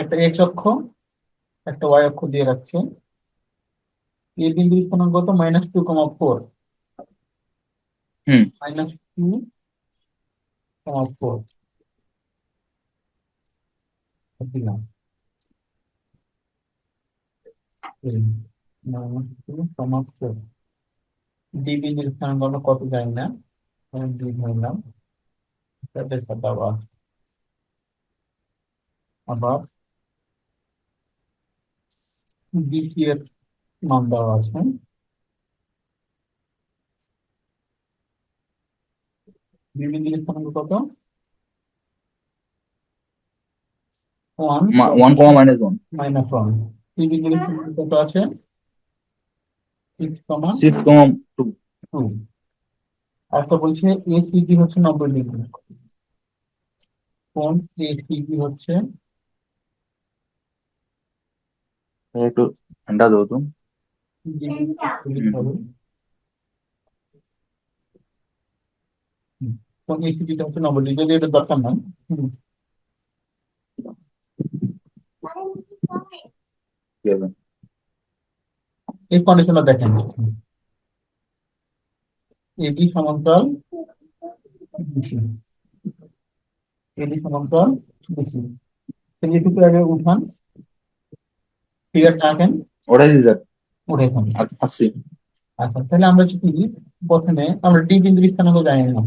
একটা এক্স অক্ষ একটা ওয়াই অক্ষ দিয়ে রাখছে। এ বিন্দুর স্থানাঙ্ক কত? মাইনাস টু কমা ফোর হুম। মাইনাস টু কমা ফোর দিলাম। Minus two comma four D বিন্দুর স্থানাঙ্ক কত জানি না? আমি ডি ধরলাম। তাদের সাথে আবার আবার এর মান দেওয়া আছে। বিভিন্ন স্থানাঙ্ক কত? One. One comma minus one. Minus one. বিভিন্ন স্থানাঙ্ক কত আছে? Six comma six comma two two একটা বলছে এসিবি হচ্ছে নব্বই ডিগ্রি। কোন এসিবি হচ্ছে? একটু ঠান্ডা দেবো তো। কোন এসিবিটা হচ্ছে যদি এটা দরকার না হুম। কি হবে? এই কন্ডিশনটা দেখেন। এডি সমান্তরাল। এডি সমান্তরাল। বিসি এটুকু আগে উঠান আঁকেন। ওটাই থাকুন আসছি আচ্ছা তাহলে আমরা যদি প্রথমে আমরা ডি বিন্দুর স্থানাঙ্ক জানি না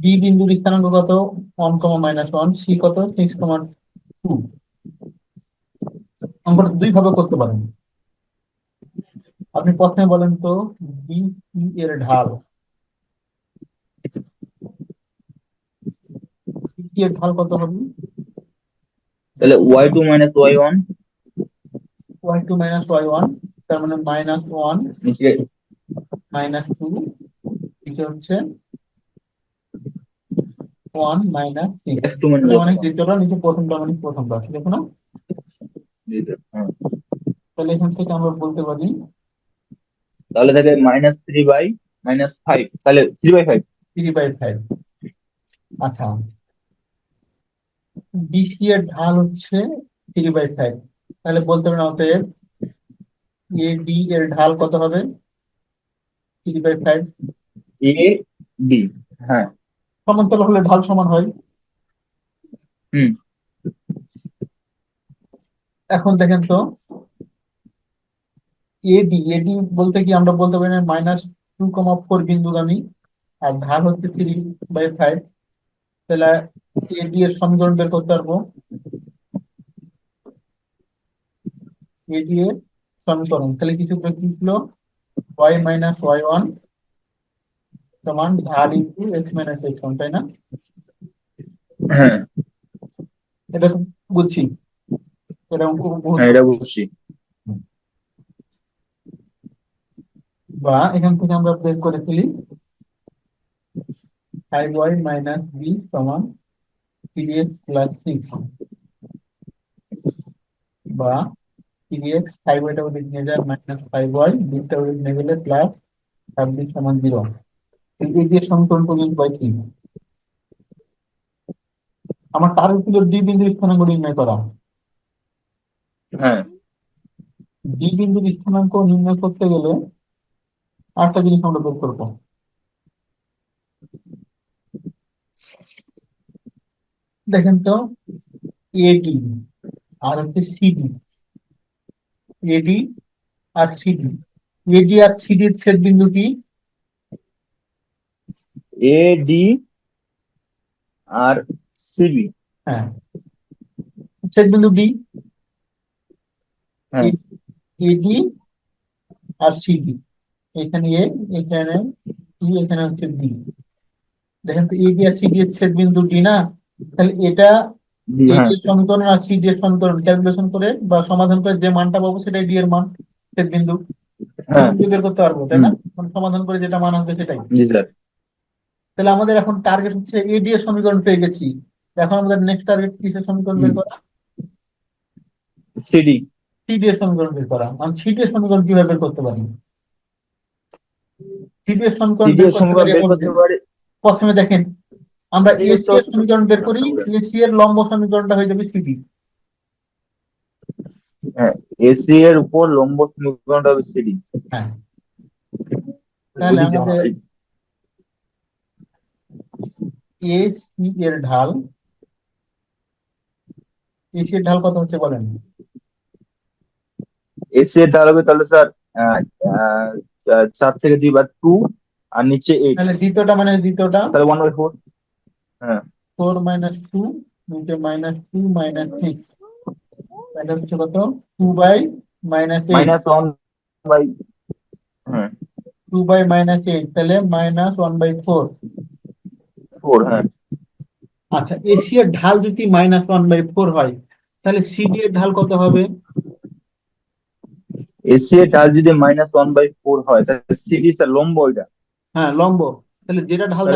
ডি বিন্দুর স্থানাঙ্ক কত? One comma minus one C কত? Six comma two. অঙ্কটা দুই ভাবে করতে পারেন। আপনি প্রথমে বলেন তো বি সি এর ঢাল। এর ঢাল কত হবে? তাহলে Y two minus Y one Y two minus Y one তার মানে মাইনাস ওয়ান নিচে মাইনাস টু এটা হচ্ছে one minus six two minus অনেক দ্বিতীয়টা নিচে প্রথমটা মানে প্রথমটা দেখো না? হ্যাঁ। তাহলে এখান থেকে আমরা বলতে পারি তাহলে থাকে minus three by minus five তাহলে three by five three by five আচ্ছা। বিসি এর ঢাল হচ্ছে থ্রি বাই ফাইভ তাহলে বলতে পারেন অতএব এ বি এর ঢাল কত হবে? থ্রি বাই ফাইভ এ হ্যাঁ। সমান্তরাল হলে ঢাল সমান হয়। হুম। এখন দেখেন তো এডি এডি বলতে কি আমরা বলতে পারি মাইনাস টু কমা ফোর বিন্দুগামী আর ঢাল হচ্ছে থ্রি বাই ফাইভ তাহলে এডি এর সমীকরণ বের করতে পারব। এডি এর সমীকরণ। তাহলে কিছু ছিল? ওয়াই মাইনাস ওয়াই ওয়ান সমান ঢাল into X minus X one তাই না? হ্যাঁ। এটা বুঝছি। এটা অঙ্ক হ্যাঁ এটা বুঝছি। বা এখান থেকে আমরা বের করে ফেলি। ফাইভ ওয়াই মাইনাস বি সমান প্লাস সিক্স বা এক্স ফাইভ ওদিক নিয়ে যায় মাইনাস ফাইভ ওয়াই ওদিক নিয়ে গেলে প্লাস ছাব্বিশ সমান জিরো এই যে সমীকরণ পর্যন্ত কি? আমার তার ছিল ডি বিন্দুর স্থানাঙ্ক নির্ণয় করা। হ্যাঁ। ডি বিন্দুর স্থানাঙ্ক নির্ণয় করতে গেলে আরেকটা জিনিস আমরা বের করব। দেখেন তো এডি আর হচ্ছে সিডি এডি আর সিডি এডি আর সিডির ছেদ বিন্দু কি? এ আর সিডি হ্যাঁ। ছেদ বিন্দু ডি হ্যাঁ এডি আর সিডি এখানে এ এখানে ই এখানে হচ্ছে ডি দেখেন তো এডি আর সিডি এর ছেদ বিন্দু ডি না? তাহলে এটা হ্যাঁ। সমীকরণ সিডি এর সমীকরণ ক্যালকুলেশন করে বা সমাধান করে যে মানটা পাবো সেটাই ডি এর মান ছেদ বিন্দু। হ্যাঁ। বের করতে পারব তাই না? মানে সমাধান করে যেটা মান আসবে সেটাই। তাহলে আমাদের এখন টার্গেট হচ্ছে এডি এর সমীকরণ পেয়ে গেছি। এখন আমাদের নেক্সট টার্গেট কিসের সমীকরণ বের করা? সিডি সিডি এর সমীকরণ বের করা। মানে সিডি এর সমীকরণ কীভাবে বের করতে পারি? সিডি এর সমীকরণ বের করতে যে, পারি। প্রথমে দেখেন আমরা এই এসি এর সমীকরণ বের করি এসি এর লম্ব সমীকরণটা হয়ে যাবে সিডি হ্যাঁ এসি এর উপর লম্ব সমীকরণটা হবে সিডি হ্যাঁ। তাহলে আমাদের এসি এর ঢাল এসি এর ঢাল কত হচ্ছে বলেন? এসি এর ঢাল হবে তাহলে স্যার চার থেকে দুই বার টু আর নিচে এইট তাহলে দ্বিতীয়টা মানে দ্বিতীয়টা? তাহলে one by four four minus two নিচে মাইনাস টু মাইনাস সিক্স তাহলে হচ্ছে কত? Two by minus minus one by হ্যাঁ। টু বাই মাইনাস এইট তাহলে minus one by four four হ্যাঁ। আচ্ছা এসি এর ঢাল যদি মাইনাস ওয়ান বাই ফোর হয় তাহলে সিডি এর ঢাল কত হবে? এসি এর ঢাল যদি মাইনাস ওয়ান বাই ফোর হয় তাহলে সিডি স্যার লম্ব ওইটা। হ্যাঁ লম্ব। তাহলে যেটা ঢাল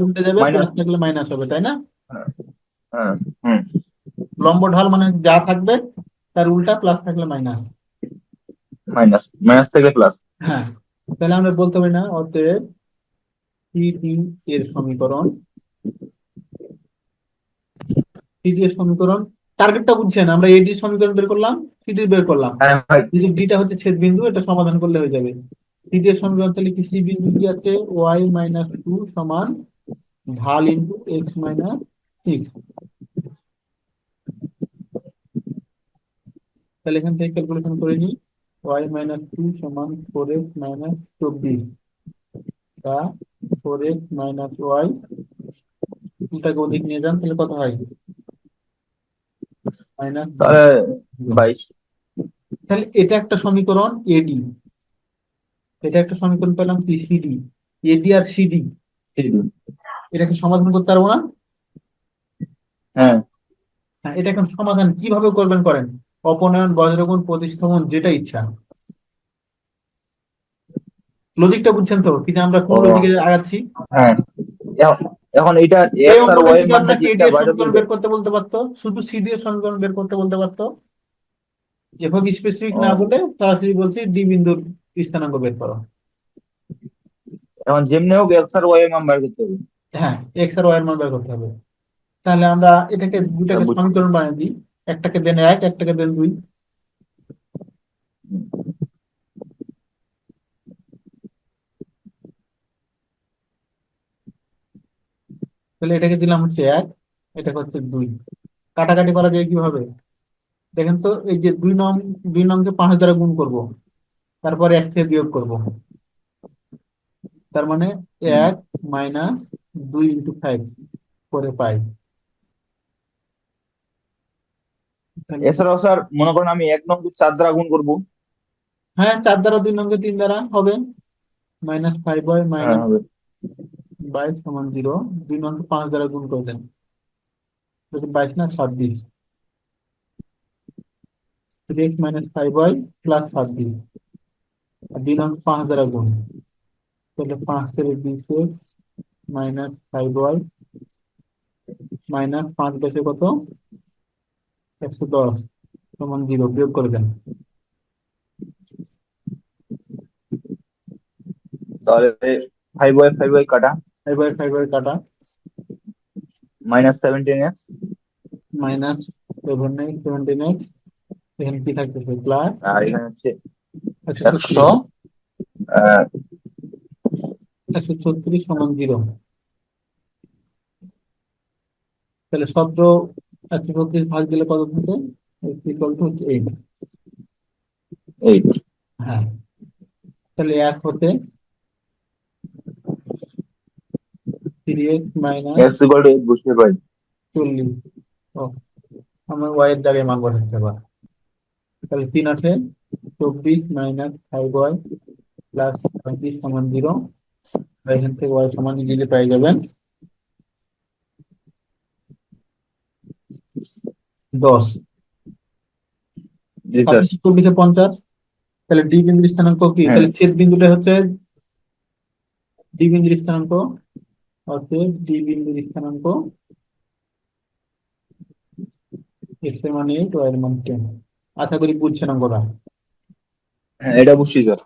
উল্টে যাবে থাকলে মাইনাস হবে তাই না? হ্যাঁ লম্ব ঢাল মানে যা থাকবে তার উল্টা প্লাস থাকলে মাইনাস মাইনাস মাইনাস থেকে প্লাস হ্যাঁ তাহলে আমরা বলতে পারি না অতএব সিডি এর সমীকরণ। সিডি এর সমীকরণ টার্গেটটা বুঝছেন আমরা এডি সমীকরণ বের করলাম সিডি বের করলাম। হ্যাঁ যদি ডিটা হচ্ছে ছেদ বিন্দু এটা সমাধান করলে হয়ে যাবে। সিডি এর সমীকরণ তাহলে কি সি বিন্দু কি আছে ওয়াই মাইনাস টু সমান ঢাল ইন্টু এক্স মাইনাস সিক্স তাহলে এখান থেকে ক্যালকুলেশন করে নিই। ওয়াই মাইনাস টু সমান ফোর এক্স মাইনাস চব্বিশ। তা ফোর এক্স মাইনাস ওয়াই টুটাকে ওদিক নিয়ে যান তাহলে কত হয়? মাইনাস বাইশ। তাহলে এটা একটা সমীকরণ এডি এটা একটা সমীকরণ পেলাম কি? সিডি এডি আর সিডি এটাকে সমাধান করতে পারব না? হ্যাঁ। হ্যাঁ এটা এখন সমাধান কীভাবে করবেন করেন? অপনয়ন বজ্রগুণ প্রতিস্থাপন যেটা ইচ্ছা। লজিকটা বুঝছেন তো? কি যে আমরা কোন। লজিকে আগাচ্ছি? হ্যাঁ। এখন- এখন এটা এক্স আর ওয়াই এর যেটা সমীকরণ বের করতে বলতে পারতো? শুধু সিডি এর সমীকরণ বের করতে বলতে পারতো? এভাবে স্পেসিফিক না। বলে সরাসরি বলছি ডি বিন্দুর স্থানাঙ্ক বের করো। এখন যেমনি হোক এক্স আর ওয়াই এর মান বার করতে হবে। হ্যাঁ এক্স আর ওয়াই এর মান বের করতে হবে। তাহলে আমরা এটাকে দুটাকে। সমীকরণ বানিয়ে দিই। একটাকে দেন এক একটাকে দেন দুই। তাহলে এটাকে দিলাম হচ্ছে এক এটা হচ্ছে দুই। কাটাকাটি করা যায় কীভাবে? দেখেন তো এই যে দুই নং দুই নংকে পাঁচ দ্বারা গুণ করব। তারপরে এক থেকে বিয়োগ করব। তার মানে এক মাইনাস দুই ইন্টু ফাইভ করে পাই। এছাড়াও স্যার মনে করেন আমি এক নম্বর চার দ্বারা গুণ করব। হ্যাঁ চার দ্বারা দুই নংকে তিন দ্বারা হবে। মাইনাস ফাইভ বাই হ্যাঁ মাইনাস হবে। বাইশ সমান জিরো। দুই নংকে পাঁচ দ্বারা গুণ করে দেন দেখুন বাইশ না ছাব্বিশ। Three X minus five Y plus ছাব্বিশ। আর পাঁচ দ্বারা গুণ। তাহলে পাঁচ থেকে বিশ মাইনাস ফাইভ ওয়াই মাইনাস পাঁচ বেশে কত? একশো দশ সমান জিরো বিয়োগ করে দেন। তাহলে ফাইভ ওয়াই ফাইভ ওয়াই কাটা। ফাইভ ওয়াই ফাইভ ওয়াই কাটা। Minus seventeen X minus seven nine seventeen X এখানে কি থাকতেছে? প্লাস আর এখানে হচ্ছে একশো। একশো ছত্রিশ সমান জিরো। তাহলে শব্দ একশো ছত্রিশ ভাগ দিলে কত থাকে? ইকুয়াল টু হচ্ছে এইট এইট হ্যাঁ। তাহলে এক হতে থ্রি এক্স মাইনাস বুঝতে পারি। চল্লিশ। ও আমার ওয়াই এর জায়গায় মান বসাতে হবে তাহলে তিন আঠে চব্বিশ মাইনাস ফাইভ ওয়াই প্লাস পঁয়ত্রিশ সমান জিরো এখান থেকে ওয়াই সমান ইজিলি পেয়ে যাবেন। দশ। চব্বিশে পঞ্চাশ তাহলে ডি বিন্দুর স্থানাঙ্ক কি? হ্যাঁ। তাহলে ছেদ বিন্দুটা হচ্ছে ডি বিন্দুর স্থানাঙ্ক হচ্ছে ডি বিন্দুর স্থানাঙ্ক এক্সের মান এইট ওয়াই এর মান টেন আশা করি বুঝছেন অঙ্কটা। হ্যাঁ এটা বুঝছি স্যার।